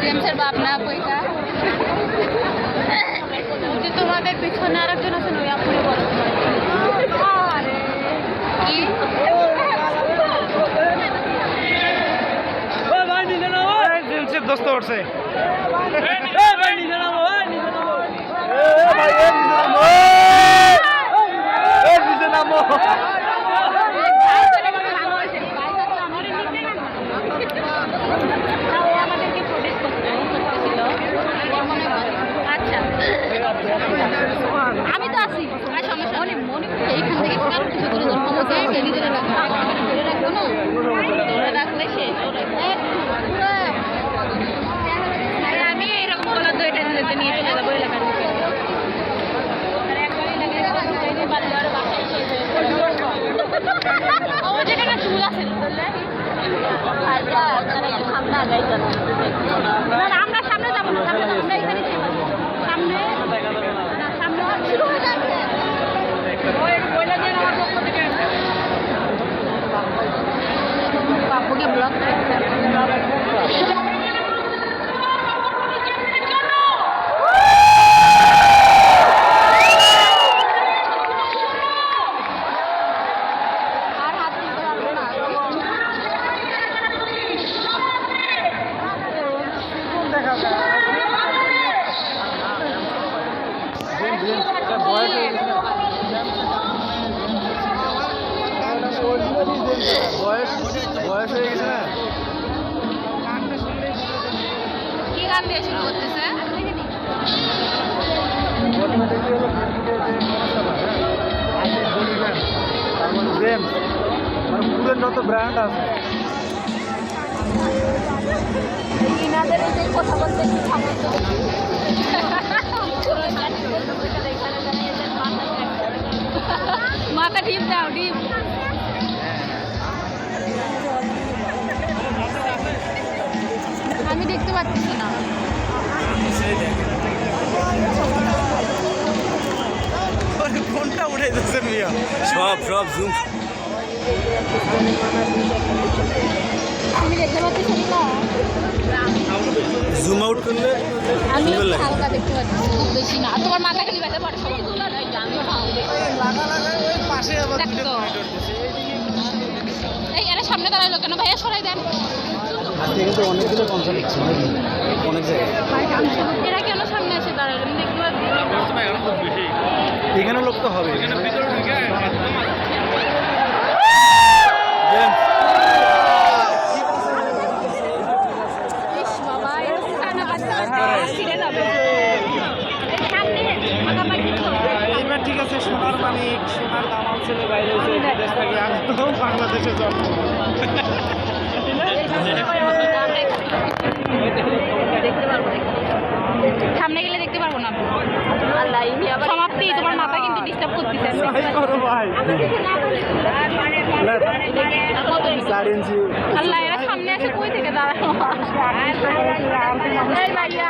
জেমসের বাপ না বইটা যে তোমাদের পিছনে আরেকজন আছে ওই আপনি বলো আরে দোস্ত উঠছে আমাদেরকে প্রোটেক্ট করতে করতেছিল ওর মনে হয় আচ্ছা আমি তো আছি আর সমস্যা মনে মনে এইখান থেকে কারও কিছু করে ধরবো টেনে ধরে রাখব ধরে রাখব না ধরে রাখলে শেষ আমি এরকম বলার তো নিয়ে চলে যাব এলাকার আমরা সামনে যাব না। dia blok. বয়স হয়ে গেছে না? কি গান দিয়ে শুরু করতেছে? মানে পুরের যত ব্র্যান্ড আছে ইনাদের কথা বলতে ফোনটা উঠে যাচ্ছে মিয়া সব সব জুম দেখতে পাচ্ছি না জুম আউট করলে আমি। হালকা দেখতে পাচ্ছি বেশি না তোমার মাথা খালি ব্যথা পড়ে সবার লাগা লাগা ওই পাশে আবার দেখ দুটো তো। মনিটর দিছে এই এরা সামনে দাঁড়াল কেন ভাইয়া সরাই দেন আজকে কিন্তু অনেকগুলো কনসার্ট হচ্ছে অনেক জায়গায়। এরা কেন সামনে এসে দাঁড়াল আমি দেখতে পাচ্ছি এখানে লোক তো হবে। তো। এবার ঠিক আছে সোনার মানিক সোনার দামাল ছেলে বাইরে হয়েছে থেকে আমি তো বাংলাদেশে জন্ম। দেখতে পারব সামনে গেলে দেখতে পারব না আল্লাহ সমাপ্তি তোমার মাথা কিন্তু ডিস্টার্ব করতেছে আল্লাহ এরা সামনে আসে কই থেকে দাঁড়ানো ভাইয়া